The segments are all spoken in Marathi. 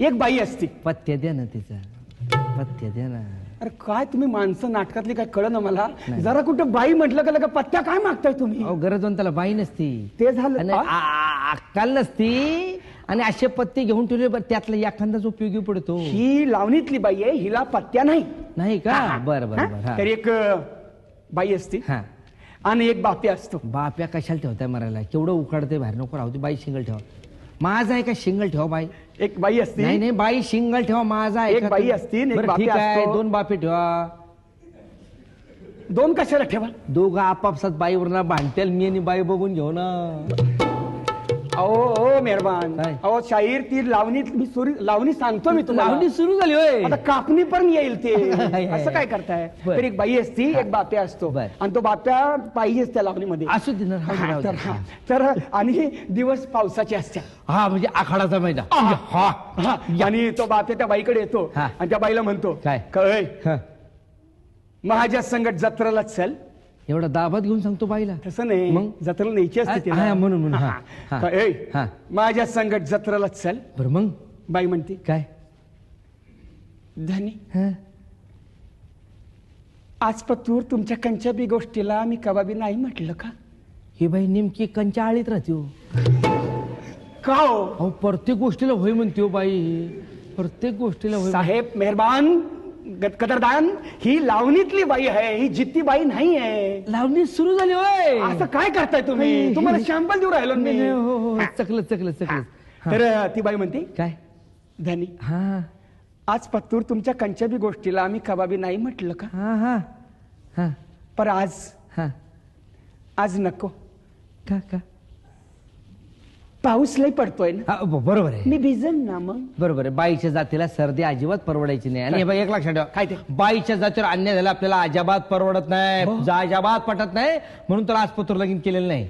एक बाई असती. पत्त्या द्या ना तिचा. पत्त्या द्या ना. अरे काय तुम्ही माणसं नाटकातली काय कळ ना मला? जरा कुठं बाई म्हटलं का लगा पत्त्या काय मागताय तुम्ही? अहो गरजवंताला बाई नसती. ते झालं आणि आ? आ- आ- अक्कल नसती. आणि असे पत्ते घेऊन ठेवले बरं त्यातला एखादाच उपयोगी पडतो. ही लावणीतली बाई आहे हिला पत्त्या नाही. नाही का. बरं बरं? बरं हा. तर एक अं, बाई असती. हा. आणि एक बापी असतो. बाप्या कशाला ठेवताय मरायला? केवढं उकाडते बाहेर. नको राहू दे बाई शिंगल ठेवा. माझा आहे का शिंगल ठेवा बाई. एक बाई असती. नाही नाही बाई शिंगल ठेवा माझा आहे एक. का? बाई असती एक बरं, ठीक आहे असतो. दोन बापे ठेवा. दोन कशाला ठेवा? दोघं आपापसात बाईवर भांडतेल मी आणि बाई बघून घेऊ ना. अहो ओ मेहरबान. काय? अहो शाहीर ती लावणी मी सुरी लावणी सांगतो मी तुम्हाला. लावणी सुरू झाली होय. आता कापणी पण येईल ते. हाय, हाय, असं काय करताय? बर. तर एक बाई असती एक बाप्या असतो. बर. आणि तो बाप्या पाहिजेच त्या लावणीमध्ये. असू दे ना राहू दे, हा, राहू तर दे. तर आणि दिवस पावसाचे असत्या हा म्हणजे आखाडाचा मैदान हा. हा, आणि तो बाप्या त्या बाईकडे येतो. हा. आणि त्या बाईला म्हणतो काय? कळ हा. माझ्या संगत जत्रेला चल. एवढा दाबात घेऊन सांगतो बाईला. तसं नाही. मग? जत्रेला न्यायची असते तिला. हा, म्हणून, म्हणून, हा, हा. का, "ऐ, हा. माझ्या संगत जत्रेला चल. बरं मग? बाई म्हणते काय? धनी हा. आज पतूर तुमच्या कंचाबी गोष्टीला मी कबाबी नाही म्हटलं का? ही बाई नेमकी कंच्या आळीत राहते हो. का हो? अहो प्रत्येक गोष्टीला होय म्हणते हो बाई. प्रत्येक गोष्टीला होय साहेब मेहरबान. कदरदान ही लावणीतली बाई आहे ही जित्ती बाई नाही आहे. लावणी सुरू झाली होय. असं काय करताय तुम्ही? तुम्हाला शॅम्पल देऊ राहिलो मी. नाही, हो हो चकलं चकलं चकलं. तर अ, ती बाई म्हणते काय? धनी हा. आज पत्तूर तुमच्या कंचाबी गोष्टीला आम्ही कबाबी नाही म्हटलं का? हा हा. हा. पर आज हा. आज नको. का का? पाऊस लय पडतोय ना. हा, ब- बरोबर आहे. मी भिजन ना मग. बरोबर आहे. बाईच्या जातीला सर्दी अजिबात परवडायची नाही. आणि हे बघ, एक लक्षात ठेवा. काय ते? बाईच्या जातीवर अन्याय झाला आपल्याला अजिबात परवडत नाही. हो. जा- अजिबात पटत नाही. म्हणून तर आज पत्र लगीन केलेलं नाही.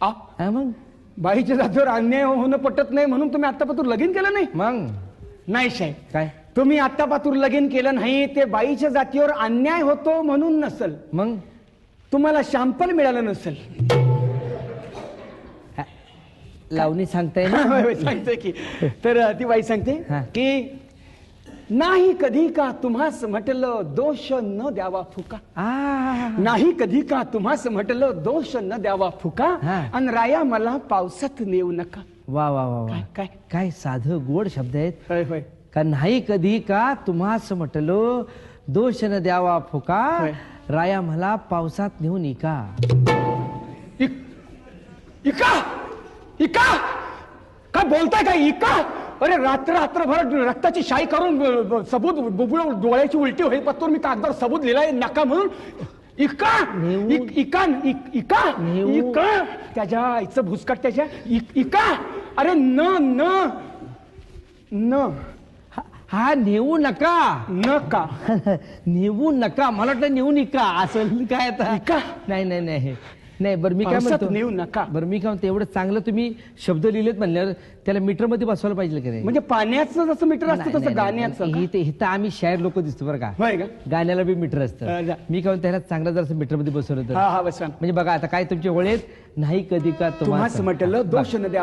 आ, हा मग? बाईच्या जातीवर अन्याय होणं पटत नाही म्हणून तुम्ही आतापासून लगीन केलं नाही? मग? नाही साहेब. काय? तुम्ही आतापासून लगीन केलं नाही ते बाईच्या जातीवर अन्याय होतो म्हणून नसल. मग? तुम्हाला शॅम्पल मिळालं नसेल. हा. लावणी सांगताय ना. सांगते की. तर ती बाई सांगते हा. की नाही कधी का तुम्हास म्हटलं दोष न द्यावा फुका. नाही कधी का तुम्हास म्हटलं दोष न द्यावा फुका. आणि राया मला पावसात नेऊ नका. वा वा वा वा. काय काय? साधं गोड शब्द आहेत. का नाही कधी का तुम्हास म्हटलो दोष न द्यावा फुका. राया मला पावसात नेऊन इका इक- इका? काय बोलताय काय इका? अरे रात्र रात्रभर रक्ताची शाई करून सबूत बुबुळ डोळ्याची उलटी होईल पत्तूर मी कागदावर सबूत लिहिलाय नका म्हणून. इका? इक- इका इक- इका? नेऊन- इका? त्याच्या आईचं भुसकाट त्याच्या इक- इका? अरे न न न. हा- हा नेऊ नका. न का नेऊ नका. मला वाटलं नेऊ नका. असं काय आता? इका? नाही नाही नाही. नाही बरं मी काय म्हणतो? नेऊ नका. बरं मी काय म्हणतो एवढं चांगलं तुम्ही शब्द लिहिलेत म्हणल्यावर त्याला मीटरमध्ये बसवायला पाहिजे का नाही? म्हणजे पाण्याचं जसं मीटर असतं तसं गाण्याचं. इथं इथं आम्ही शायर लोक दिसतो बरं का? होय का? गाण्याला बी मीटर असतं. मी काय म्हणतो त्याला चांगलं जर मीटरमध्ये बसवलं तर. हा हा बस म्हणजे बघा आता काय तुमचे वळेत नाही कधी का तुम्हाला म्हटलं दोष न